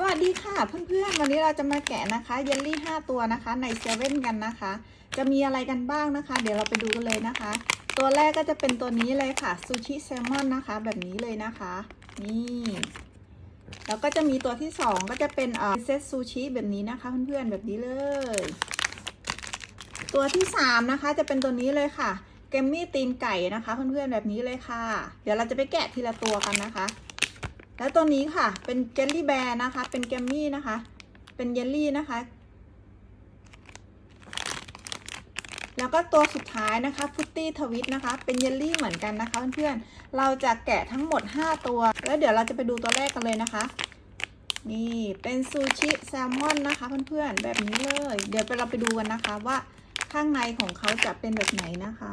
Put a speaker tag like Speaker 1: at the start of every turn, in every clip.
Speaker 1: สวัสดีค่ะเพื่อนๆ วันนี้เราจะมาแกะนะคะเยลลี่ 5 ตัวนะคะในเซเว่นกันนะคะ จะมีอะไรกันบ้างนะคะ เดี๋ยวเราไปดูกันเลยนะคะ ตัวแรกก็จะเป็นตัวนี้เลยค่ะซูชิแซลมอนนะคะ แบบนี้เลยนะคะ นี่แล้วก็จะมีตัวที่ 2 ก็จะเป็นเอ่อเซตซูชิแบบนี้นะคะ เพื่อนๆแบบนี้เลย ตัวที่ 3 นะคะ จะเป็นตัวนี้เลยค่ะเกมมี่ตีนไก่นะคะ เพื่อนๆแบบนี้เลยค่ะ เดี๋ยวเราจะไปแกะทีละตัวกันนะคะ แล้วตัวนี้ค่ะ เป็นเจลลี่แบร์นะคะ เป็นแกมมี่นะคะ เป็นเยลลี่นะคะ แล้วก็ตัวสุดท้ายนะคะฟุตตี้ทวิตนะคะ เป็นเยลลี่เหมือนกันนะคะเพื่อนๆ เราจะแกะทั้งหมด 5 ตัว แล้วเดี๋ยวเราจะไปดูตัวแรกกันเลยนะคะ นี่เป็นซูชิแซลมอนนะคะเพื่อนๆ แบบนี้เลย เดี๋ยวไปเราไปดูกันนะคะว่าข้างในของเขาจะเป็นแบบไหนนะคะ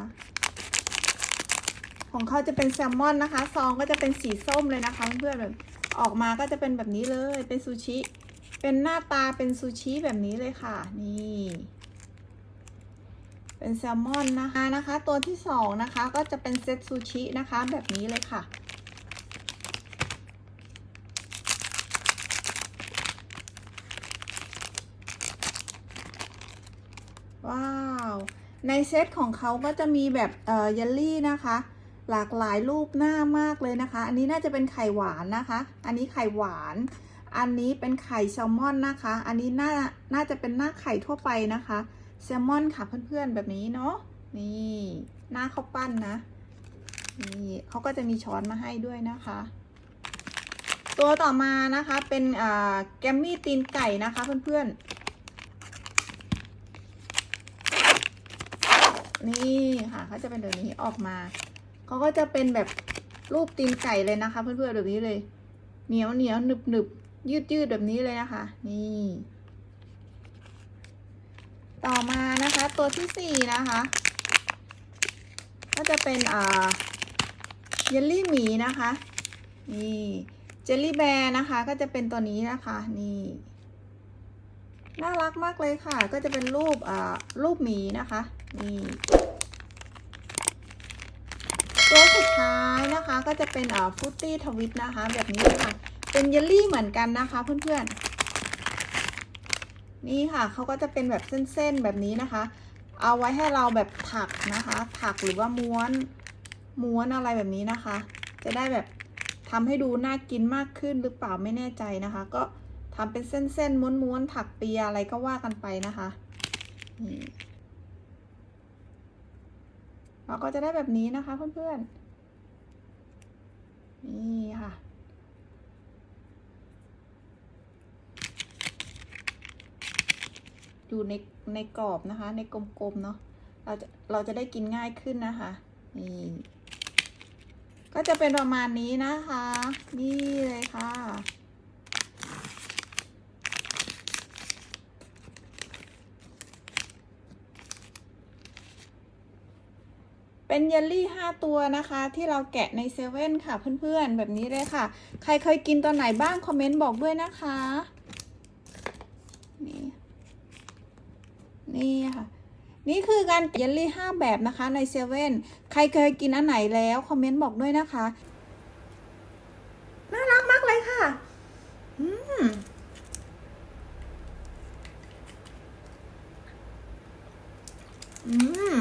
Speaker 1: ของเขาจะเป็นแซลมอนนะคะ ซองก็จะเป็นสีส้มเลยนะคะเพื่อนๆแบบออกมาก็จะเป็นแบบนี้เลย เป็นซูชิ เป็นหน้าตาเป็นซูชิแบบนี้เลยค่ะ นี่ เป็นแซลมอนนะคะนะคะ ตัวที่สองนะคะก็จะเป็นเซตซูชินะคะแบบนี้เลยค่ะว้าว ในเซตของเขาก็จะมีแบบเอ่อเยลลี่นะคะ หลากหลายรูปหน้ามากเลยนะคะ อันนี้น่าจะเป็นไข่หวานนะคะ อันนี้ไข่หวาน อันนี้เป็นไข่แซลมอนนะคะ อันนี้น่า น่าจะเป็นหน้าไข่ทั่วไปนะคะ แซลมอนค่ะเพื่อนๆแบบนี้เนาะ นี่หน้าข้าวปั้นนะ นี่เขาก็จะมีช้อนมาให้ด้วยนะคะ ตัวต่อมานะคะเป็นแกมมี่ตีนไก่นะคะเพื่อนๆนี่ค่ะเขาจะเป็นแบบนี้ออกมา เขาก็จะเป็นแบบรูปตีนไก่เลยนะคะ เพื่อนๆแบบนี้เลย เหนียวเหนียวหนึบหนึบยืดยืดแบบนี้เลยนะคะ นี่ ต่อมานะคะ ตัวที่สี่นะคะ ก็จะเป็นอ่าเยลลี่หมีนะคะ นี่เจลลี่แบร์นะคะ ก็จะเป็นตัวนี้นะคะ นี่น่ารักมากเลยค่ะ ก็จะเป็นรูปอ่ารูปหมีนะคะ นี่ ตัวสุดท้ายนะคะก็จะเป็นอ่าฟุตตี้ทวิตนะคะ แบบนี้ค่ะ เป็นเยลลี่เหมือนกันนะคะ เพื่อนๆ นี่ค่ะเขาก็จะเป็นแบบเส้นๆแบบนี้นะคะ เอาไว้ให้เราแบบถักนะคะ ถักหรือว่าม้วนม้วนอะไรแบบนี้นะคะ จะได้แบบทำให้ดูน่ากินมากขึ้นหรือเปล่าไม่แน่ใจนะคะ ก็ทำเป็นเส้นๆม้วนๆถักเปียอะไรก็ว่ากันไปนะคะนี่ เราก็จะได้แบบนี้นะคะเพื่อนๆ นี่ค่ะ อยู่ในในกรอบนะคะ ในกลมๆเนาะ เราจะเราจะได้กินง่ายขึ้นนะคะ นี่ ก็จะเป็นประมาณนี้นะคะ นี่เลยค่ะ เป็นเยลลี่ 5 ตัวนะคะ ที่เราแกะในเซเว่นค่ะเพื่อนๆ แบบนี้เลยค่ะ ใครเคยกินตัวไหนบ้าง คอมเมนต์บอกด้วยนะคะ นี่ นี่ค่ะนี่คือการเยลลี่ 5 แบบนะคะในเซเว่นใครเคยกินอันไหนแล้ว คอมเมนต์บอกด้วยนะคะ น่ารักมากเลยค่ะ อืม อืม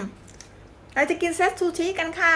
Speaker 1: เราจะกินเซตซูชิกันค่ะ